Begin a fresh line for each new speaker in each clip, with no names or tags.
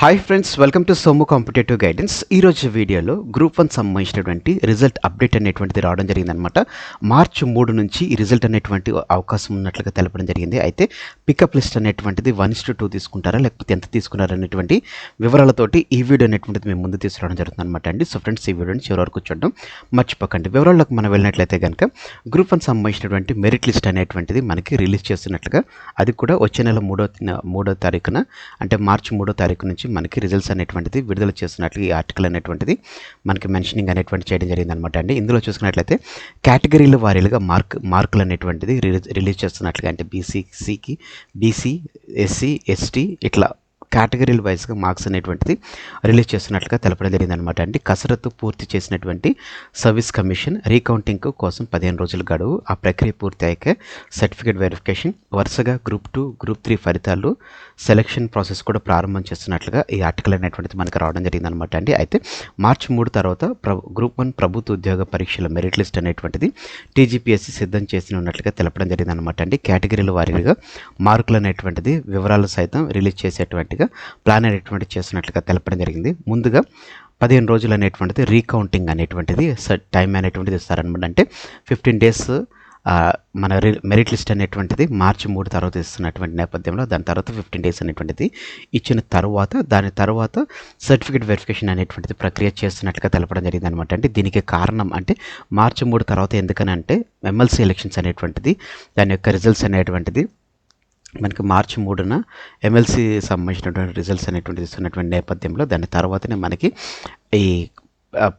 Hi friends welcome to Somu competitive guidance ఈరోజు వీడియోలో group one సంబంధించినటువంటి రిజల్ట్ అప్డేట్ అనేటువంటిది రావడం జరిగిందనమాట మార్చి మూడు నుంచి ఈ రిజల్ట్ అనేటువంటి అవకాశం ఉన్నట్లుగా తెలపడం జరిగింది. అయితే పికప్ లిస్ట్ అనేటువంటిది వన్ ఇస్ టూ తీసుకుంటారా లేకపోతే ఎంత తీసుకున్నారా అనేటువంటి వివరాలతోటి ఈ వీడియో అనేటువంటిది మేము ముందు తీసుకురావడం జరుగుతుంది అనమాట అండి. సో ఫ్రెండ్స్ ఈ వీడియోని చివరి వరకు చూడడం మర్చిపోకండి. వివరాల్లోకి మనం వెళ్ళినట్లయితే కనుక గ్రూప్ వన్ సంబంధించినటువంటి మెరిట్ లిస్ట్ అనేటువంటిది మనకి రిలీజ్ చేస్తున్నట్లుగా అది కూడా వచ్చే నెల మూడో మూడో తారీఖున అంటే మార్చి మూడో తారీఖు నుంచి మనకి రిజల్ట్స్ అనేటువంటిది విడుదల చేస్తున్నట్లు ఈ ఆర్టికల్ అనేటువంటిది మనకి మెన్షనింగ్ అనేటువంటి చేయడం జరిగింది అనమాట అండి. ఇందులో చూసుకున్నట్లయితే కేటగిరీల వారీలుగా మార్క్ మార్కులు అనేటువంటిది రిలీజ్ రిలీజ్ చేస్తున్నట్లుగా అంటే బీసీసీకి బీసీ ఎస్సీ ఎస్టీ ఇట్లా కేటగిరీల వైజ్గా మార్క్స్ అనేటువంటిది రిలీజ్ చేస్తున్నట్లుగా తెలపడం జరిగింది అనమాట అండి. కసరత్తు పూర్తి చేసినటువంటి సర్వీస్ కమిషన్ రీకౌంటింగ్ కోసం పదిహేను రోజుల గడువు. ఆ ప్రక్రియ పూర్తి అయ్యాక సర్టిఫికేట్ వెరిఫికేషన్ వరుసగా గ్రూప్ టూ గ్రూప్ త్రీ ఫలితాలు సెలక్షన్ ప్రాసెస్ కూడా ప్రారంభం చేస్తున్నట్లుగా ఈ ఆర్టికల్ అనేటువంటిది మనకు రావడం జరిగింది అనమాట అండి. అయితే మార్చి మూడు తర్వాత గ్రూప్ వన్ ప్రభుత్వ ఉద్యోగ పరీక్షల మెరిట్ లిస్ట్ అనేటువంటిది టీజీపీఎస్సీ సిద్ధం చేసి ఉన్నట్లుగా తెలపడం జరిగిందనమాట అండి. కేటగిరీల వారీగా మార్కులు అనేటువంటిది వివరాలు సైతం రిలీజ్ అనేటువంటిదిగా ప్లాన్ అనేటువంటి చేస్తున్నట్లుగా తెలపడం జరిగింది. ముందుగా పదిహేను రోజులు అనేటువంటిది రీకౌంటింగ్ అనేటువంటిది టైం అనేటువంటిది ఇస్తారనమాట అంటే ఫిఫ్టీన్ డేస్ మన మెరిట్ లిస్ట్ అనేటువంటిది మార్చి మూడు తర్వాత ఇస్తున్నటువంటి నేపథ్యంలో దాని తర్వాత ఫిఫ్టీన్ డేస్ అనేటువంటిది ఇచ్చిన తర్వాత దాని తర్వాత సర్టిఫికేట్ వెరిఫికేషన్ అనేటువంటిది ప్రక్రియ చేస్తున్నట్లుగా తెలపడం జరిగింది అనమాట అంటే దీనికి కారణం అంటే మార్చి మూడు తర్వాత ఎందుకని అంటే ఎమ్మెల్సీ ఎలక్షన్స్ అనేటువంటిది దాని యొక్క రిజల్ట్స్ అనేటువంటిది మనకి మార్చి మూడున ఎమ్మెల్సీ సంబంధించినటువంటి రిజల్ట్స్ అనేటువంటిది ఇస్తున్నటువంటి నేపథ్యంలో దాని తర్వాతనే మనకి ఈ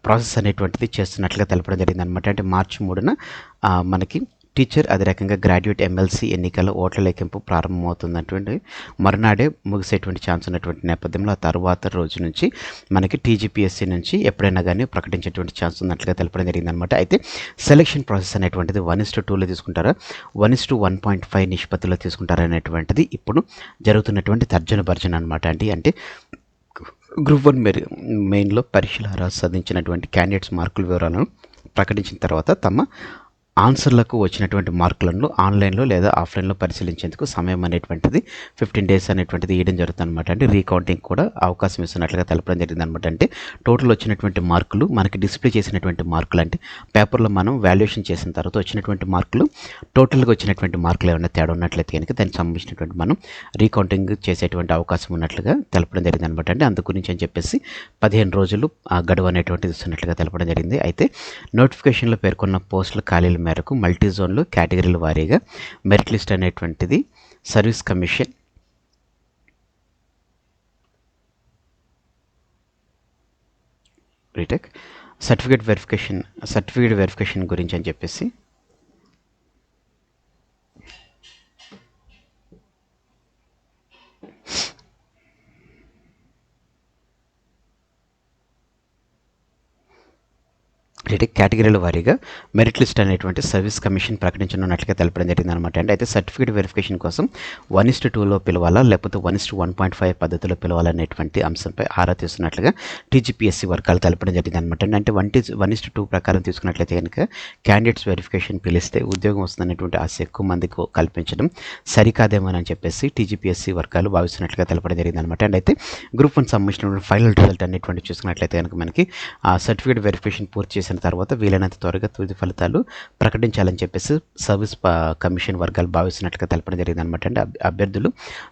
ప్రాసెస్ అనేటువంటిది చేస్తున్నట్లుగా తెలపడం జరిగింది అనమాట అంటే మార్చి మూడున మనకి టీచర్ అదే రకంగా గ్రాడ్యుయేట్ ఎమ్మెల్సీ ఎన్నికల ఓట్ల లెక్కింపు ప్రారంభమవుతున్నటువంటి మరునాడే ముగిసేటువంటి ఛాన్స్ ఉన్నటువంటి నేపథ్యంలో ఆ తర్వాత రోజు నుంచి మనకి టీజీపీఎస్సీ నుంచి ఎప్పుడైనా కానీ ప్రకటించేటువంటి ఛాన్స్ ఉన్నట్లుగా తెలపడం జరిగిందనమాట అయితే సెలక్షన్ ప్రాసెస్ అనేటువంటిది వన్ ఇస్ టు టూలో తీసుకుంటారా? One is to one point five నిష్పత్తిలో తీసుకుంటారా అనేటువంటిది ఇప్పుడు జరుగుతున్నటువంటి తర్జన భర్జన అనమాట అండి అంటే గ్రూప్ వన్ మెరి మెయిన్లో పరీక్షలు సాధించినటువంటి క్యాండిడేట్స్ మార్కుల వివరాలను ప్రకటించిన తర్వాత తమ ఆన్సర్లకు వచ్చినటువంటి మార్కులను ఆన్లైన్లో లేదా ఆఫ్లైన్లో పరిశీలించేందుకు సమయం అనేటువంటిది ఫిఫ్టీన్ డేస్ అనేటువంటిది ఇవ్వడం జరుగుతుంది అనమాట అంటే రీకౌంటింగ్ కూడా అవకాశం ఇస్తున్నట్లుగా తెలపడం జరిగింది అనమాట అంటే టోటల్ వచ్చినటువంటి మార్కులు మనకి డిస్ప్లే చేసినటువంటి మార్కులు అంటే పేపర్లో మనం వాల్యుయేషన్ చేసిన తర్వాత వచ్చినటువంటి మార్కులు టోటల్గా వచ్చినటువంటి మార్కులు ఏమైనా తేడా ఉన్నట్లయితే కనుక దానికి సంబంధించినటువంటి మనం రీకౌంటింగ్ చేసేటువంటి అవకాశం ఉన్నట్లుగా తెలపడం జరిగింది అనమాట అంటే అందు గురించి అని చెప్పేసి పదిహేను రోజులు ఆ గడువు అనేటువంటిది ఇస్తున్నట్లుగా తెలపడం జరిగింది. అయితే నోటిఫికేషన్లో పేర్కొన్న పోస్టుల ఖాళీల మేరకు మల్టీ జోన్లు కేటగిరీల వారీగా మెరిట్ లిస్ట్ అనేటువంటిది సర్వీస్ కమిషన్ రీటెక్ సర్టిఫికేట్ వెరిఫికేషన్ సర్టిఫికేట్ వెరిఫికేషన్ గురించి అని చెప్పేసి కేటగిరీల వారీగా మెరిట్ లిస్ట్ అనేటువంటి సర్వీస్ కమిషన్ ప్రకటించనున్నట్లుగా తెలపడం జరిగింది అనమాట అంటే అయితే సర్టిఫికేట్ వెరిఫికేషన్ కోసం వన్ ఇస్ట్ టూలో పిలవాలా లేకపోతే one is one point five పద్ధతిలో పిలవాలనేటువంటి అంశంపై ఆరా తీస్తున్నట్లుగా టీజీపీఎస్సీ వర్గాలు తెలపడం జరిగింది అనమాట అంటే one to one is to two ప్రకారం తీసుకున్నట్లయితే కనుక క్యాండిడేట్స్ వెరిఫికేషన్ పిలిస్తే ఉద్యోగం వస్తుందనేటువంటి ఆశ ఎక్కువ మందికి కల్పించడం సరికాదేమోనని చెప్పేసి టీజీపీఎస్సీ వర్గాలు భావిస్తున్నట్లుగా తెలపడం జరిగింది అనమాట అండ్ అయితే గ్రూప్ వన్ సంబంధించిన ఫైనల్ రిజల్ట్ అనేటువంటి చూసుకున్నట్లయితే కనుక మనకి ఆ సర్టిఫికేట్ వెరిఫికేషన్ పూర్తి చేసిన తర్వాత వీలైనంత త్వరగా తుది ఫలితాలు ప్రకటించాలని చెప్పేసి సర్వీస్ కమిషన్ వర్గాలు భావిస్తున్నట్లుగా తెలపడం జరిగింది అనమాట అంటే అభ్యర్థులు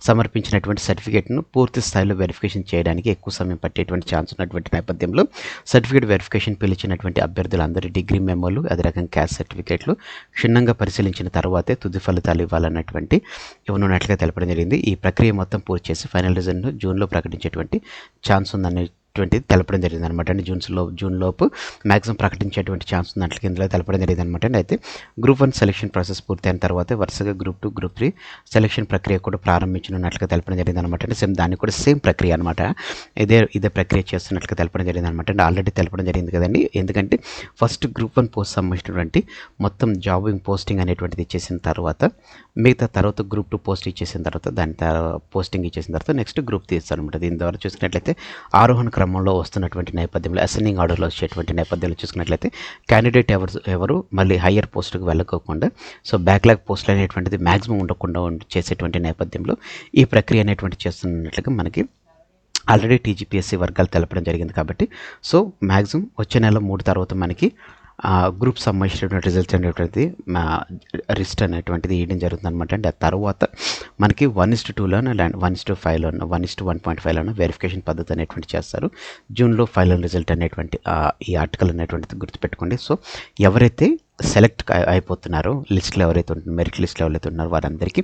సమర్పించినటువంటి సర్టిఫికేట్ను పూర్తి స్థాయిలో వెరిఫికేషన్ చేయడానికి ఎక్కువ సమయం పట్టేటువంటి ఛాన్స్ ఉన్నటువంటి నేపథ్యంలో సర్టిఫికేట్ వెరిఫికేషన్ పిలిచినటువంటి అభ్యర్థులందరి డిగ్రీ మెమోలు అదే రకంగా క్యాస్ట్ సర్టిఫికేట్లు క్షుణ్ణంగా పరిశీలించిన తర్వాతే తుది ఫలితాలు ఇవ్వాలన్నటువంటి ఇవ్వనున్నట్లుగా తెలపడం జరిగింది. ఈ ప్రక్రియ మొత్తం పూర్తి చేసి ఫైనల్ రిజల్ట్ను జూన్లో ప్రకటించేటువంటి ఛాన్స్ ఉందనే అనేటువంటిది తెలపడం జరిగింది అనమాట అండి జూన్స్లో జూన్ లోపు మ్యాక్సిమం ప్రకటించేటువంటి ఛాన్స్ ఉన్నట్లు ఇందులో తెలపడం జరిగింది అనమాట అండి. అయితే గ్రూప్ వన్ సెలక్షన్ ప్రాసెస్ పూర్తయిన తర్వాత వరుసగా group two group three selection ప్రక్రియ కూడా ప్రారంభించనున్నట్లుగా తెలపడం జరిగింది అనమాట అండి. సేమ్ దాన్ని కూడా సేమ్ ప్రక్రియ అనమాట. ఇదే ఇదే ప్రక్రియ చేస్తున్నట్లుగా తెలపడం జరిగింది అనమాట అండి. ఆల్రెడీ తెలపడం జరిగింది కదండి. ఎందుకంటే ఫస్ట్ గ్రూప్ వన్ పోస్ట్ సంబంధించినటువంటి మొత్తం జాబింగ్ పోస్టింగ్ అనేటువంటిది ఇచ్చేసిన తర్వాత మిగతా తర్వాత గ్రూప్ టూ పోస్ట్ ఇచ్చేసిన తర్వాత దాని పోస్టింగ్ ఇచ్చేసిన తర్వాత నెక్స్ట్ గ్రూప్ తీస్తారు అనమాట దీని ద్వారా చూసినట్లయితే ఆరోహణ క్రమంలో వస్తున్నటువంటి నేపథ్యంలో అసెండింగ్ ఆర్డర్లో వచ్చేటువంటి నేపథ్యంలో చూసుకున్నట్లయితే క్యాండిడేట్ ఎవరు ఎవరు మళ్ళీ హయ్యర్ పోస్టుకు వెళ్ళకోకుండా సో బ్యాక్లాగ్ పోస్టులు అనేటువంటిది మ్యాక్సిమం ఉండకుండా చేసేటువంటి నేపథ్యంలో ఈ ప్రక్రియ అనేటువంటి చేస్తున్నట్లుగా మనకి ఆల్రెడీ టీజీపీఎస్సీ వర్గాలు తెలపడం జరిగింది కాబట్టి సో మ్యాక్సిమం వచ్చే నెల మూడు తర్వాత మనకి గ్రూప్ సంబంధించినటువంటి రిజల్ట్స్ అనేటువంటిది రిస్ట్ అనేటువంటిది ఇవ్వడం జరుగుతుంది అనమాట అండి. ఆ తర్వాత మనకి వన్ ఇస్ టు టూలోనో ల్యాండ్ one is to ఫైవ్లోనో one is to one point ఫైవ్లోనో verification పద్ధతి అనేటువంటి చేస్తారు. జూన్లో ఫైనల్ రిజల్ట్ అనేటువంటి ఈ ఆర్టికల్ అనేటువంటిది గుర్తుపెట్టుకోండి. సో ఎవరైతే సెలెక్ట్ అయిపోతున్నారో. లిస్ట్లో ఎవరైతే ఉంటున్నారు మెరిట్ లిస్ట్లో ఎవరైతే ఉన్నారో వారందరికీ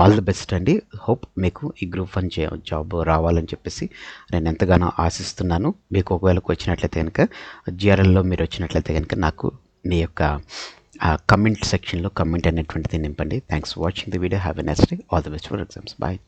ఆల్ ది బెస్ట్ అండి. హోప్ మీకు ఈ గ్రూప్ వన్ జాబ్ రావాలని చెప్పేసి నేను ఎంతగానో ఆశిస్తున్నాను. మీకు ఒకవేళ వచ్చినట్లయితే కనుక జిఆర్ఎల్లో మీరు వచ్చినట్లయితే కనుక నాకు మీ యొక్క కమెంట్ సెక్షన్లో కమెంట్ అనేటువంటిది నింపండి. Thanks watching the video have a next day all the best for exams bye